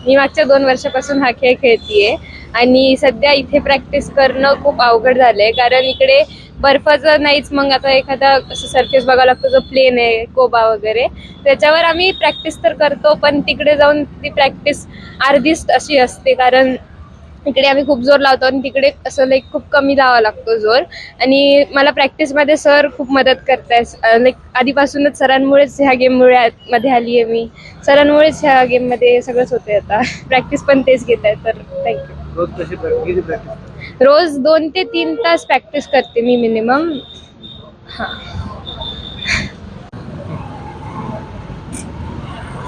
मी मागच्या दोन वर्षापासून हा खेळ खेळतीये. आणि सध्या इथे प्रॅक्टिस करणं खूप अवघड झालंय. कारण इकडे बर्फाचं नाहीच मग आता एखादा असं सरफेस बघावं लागतो जो प्लेन आहे कोबा वगैरे. त्याच्यावर आम्ही प्रॅक्टिस तर करतो पण तिकडे जाऊन ती प्रॅक्टिस अर्धीच अशी असते. कारण इकडे आम्ही खूप जोर लावतो आणि तिकडे असं लाईक खूप कमी लावा लागतो जोर. आणि मला प्रॅक्टिसमध्ये सर खूप मदत करताय लाईक आधीपासूनच सरांमुळेच ह्या गेममुळे मध्ये आली आहे मी. सरांमुळेच ह्या गेममध्ये सगळंच होते आता. प्रॅक्टिस पण तेच घेत आहे तर थँक्यू रोज दोन ते तीन तास प्रॅक्टिस करते मी मिनिमम हां.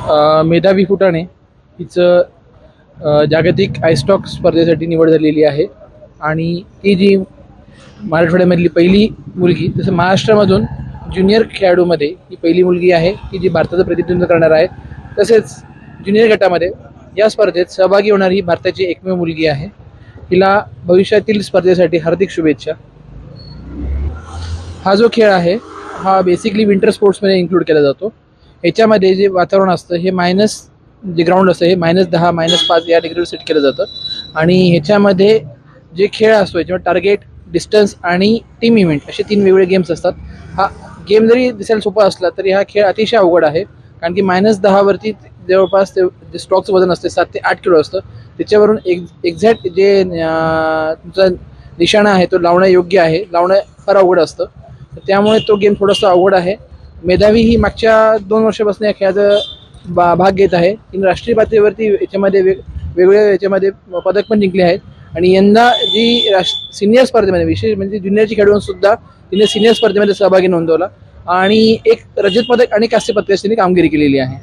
अ, मेधावी फुटाणे हिचं जागतिक आयस्टॉक स्पर्धेसाठी निवड झालेली आहे. आणि ती जी मराठवाड्यामधली पहिली मुलगी तसं महाराष्ट्रामधून ज्युनियर खेळाडूमध्ये ही पहिली मुलगी आहे की जी भारताचं प्रतिनिधित्व करणार आहे तसेच ज्युनियर गटामध्ये या स्पर्धेत सहभागी होणारी ही भारताची एकमेव मुलगी आहे. हिला भविष्यातील स्पर्धेसाठी हार्दिक शुभेच्छा. हा जो खेळ आहे हा बेसिकली विंटर स्पोर्ट्समध्ये इन्क्लूड केला जातो. याच्यामध्ये जे वातावरण असतं हे मायनस जे ग्राउंड असतं हे मायनस दहा मायनस पाच या डिग्रीवर सेट केलं जातं. आणि ह्याच्यामध्ये जे खेळ असतो याच्यामध्ये टार्गेट डिस्टन्स आणि टीम इव्हेंट असे तीन वेगवेगळे गेम्स असतात. हा गेम जरी दिसायला सोपा असला तरी हा खेळ अतिशय अवघड आहे. कारण की मायनस दहावरती जवळपास ते जे स्टॉकचं वजन असते सात ते आठ किलो असतं. त्याच्यावरून एक एक्झॅक्ट जे तुमचा निशाणा आहे तो लावणं योग्य आहे. लावणं फार अवघड असतं. त्यामुळे तो गेम थोडासा अवघड आहे. मेधावी ही मागच्या दोन वर्षापासून या खेळाचं बा भाग घेत आहे. तिने राष्ट्रीय पातळीवरती याच्यामध्ये वेग वेगवेगळ्या याच्यामध्ये पदक पण जिंकले आहेत. आणि यंदा जी राष्ट्र सिनियर स्पर्धेमध्ये विशेष म्हणजे ज्युनियरची खेळूनसुद्धा तिने सिनियर स्पर्धेमध्ये सहभागी नोंदवला. आणि एक रजत पदक आणि कांस्य पदकाची तिने कामगिरी केलेली आहे.